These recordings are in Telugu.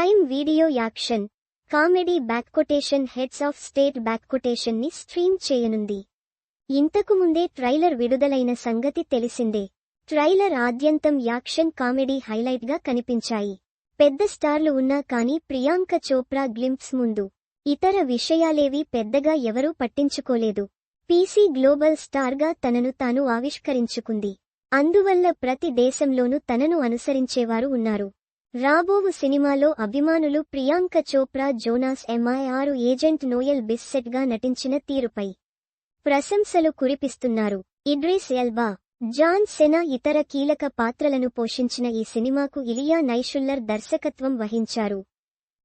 Prime Video action comedy back quotation heads of state బ్యాక్కొటేషన్ని stream చేయనుంది. ఇంతకు ముందే ట్రైలర్ విడుదలైన సంగతి తెలిసిందే. ట్రైలర్ ఆద్యంతం యాక్షన్ కామెడీ హైలైట్గా కనిపించాయి. పెద్ద స్టార్లు ఉన్నా కానీ ప్రియాంక చోప్రా గ్లింప్స్ ముందు. ఇతర విషయాలేవీ పెద్దగా ఎవరూ పట్టించుకోలేదు. పీసీ గ్లోబల్ స్టార్గా తనను తాను ఆవిష్కరించుకుంది. అందువల్ల ప్రతి దేశంలోనూ తనను అనుసరించేవారు ఉన్నారు. రాబోవు సినిమాలో అభిమానులు ప్రియాంక చోప్రా జోనాస్ ఎంఐఆరు ఏజెంట్ నోయల్ బిస్సెట్గా నటించిన తీరుపై ప్రశంసలు కురిపిస్తున్నారు. ఇడ్రీస్ ఎల్బా జాన్ సెనా ఇతర కీలక పాత్రలను పోషించిన ఈ సినిమాకు ఇలియా నైషుల్లర్ దర్శకత్వం వహించారు.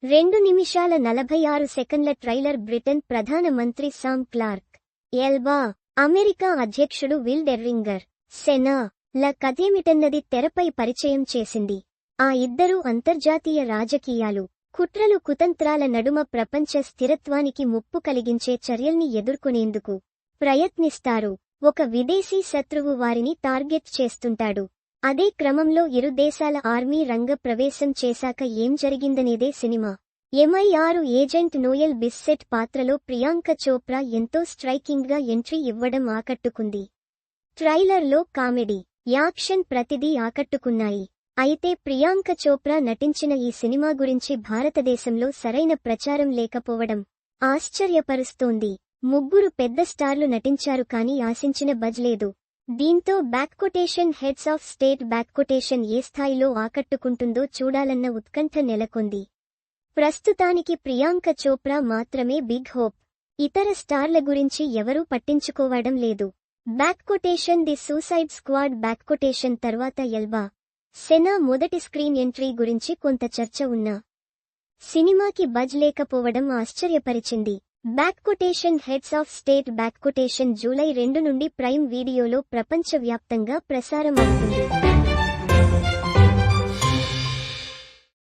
రెండు నిమిషాల నలభై ఆరు సెకండ్ల ట్రైలర్ బ్రిటన్ ప్రధాన మంత్రి సామ్ క్లార్క్ ఎల్బా అమెరికా అధ్యక్షుడు విల్ డెర్రింగర్ సెనా ల కథేమిటన్నది తెరపై పరిచయం చేసింది. ఆ ఇద్దరూ అంతర్జాతీయ రాజకీయాలు కుట్రలు కుతంత్రాల నడుమ ప్రపంచ స్థిరత్వానికి ముప్పు కలిగించే చర్యల్ని ఎదుర్కొనేందుకు ప్రయత్నిస్తారు. ఒక విదేశీ శత్రువు వారిని టార్గెట్ చేస్తుంటాడు. అదే క్రమంలో ఇరు దేశాల ఆర్మీ రంగ ప్రవేశం చేశాక ఏం జరిగిందనేదే సినిమా. ఎంఐఆరు ఏజెంట్ నోయల్ బిస్సెట్ పాత్రలో ప్రియాంక చోప్రా ఎంతో స్ట్రైకింగ్గా ఎంట్రీ ఇవ్వడం ఆకట్టుకుంది. ట్రైలర్లో కామెడీ యాక్షన్ ప్రతిదీ ఆకట్టుకున్నాయి. అయితే ప్రియాంక చోప్రా నటించిన ఈ సినిమా గురించి భారతదేశంలో సరైన ప్రచారం లేకపోవడం ఆశ్చర్యపరుస్తోంది. ముగ్గురు పెద్ద స్టార్లు నటించారు కానీ ఆశించిన బజ్ లేదు. దీంతో back quotation heads of state back quotation ఏ స్థాయిలో ఆకట్టుకుంటుందో చూడాలన్న ఉత్కంఠ నెలకొంది. ప్రస్తుతానికి ప్రియాంక చోప్రా మాత్రమే బిగ్ హోప్. ఇతర స్టార్ల గురించి ఎవరూ పట్టించుకోవడం లేదు. Back quotation the suicide squad back quotation తర్వాత ఎల్బా సెనా మొదటి స్క్రీన్ ఎంట్రీ గురించి కొంత చర్చ ఉన్నా. సినిమాకి బజ్ లేకపోవడం ఆశ్చర్యపరిచింది. Back quotation heads of state back quotation July రెండు నుండి ప్రైమ్ వీడియోలో ప్రపంచవ్యాప్తంగా ప్రసారమవుతుంది.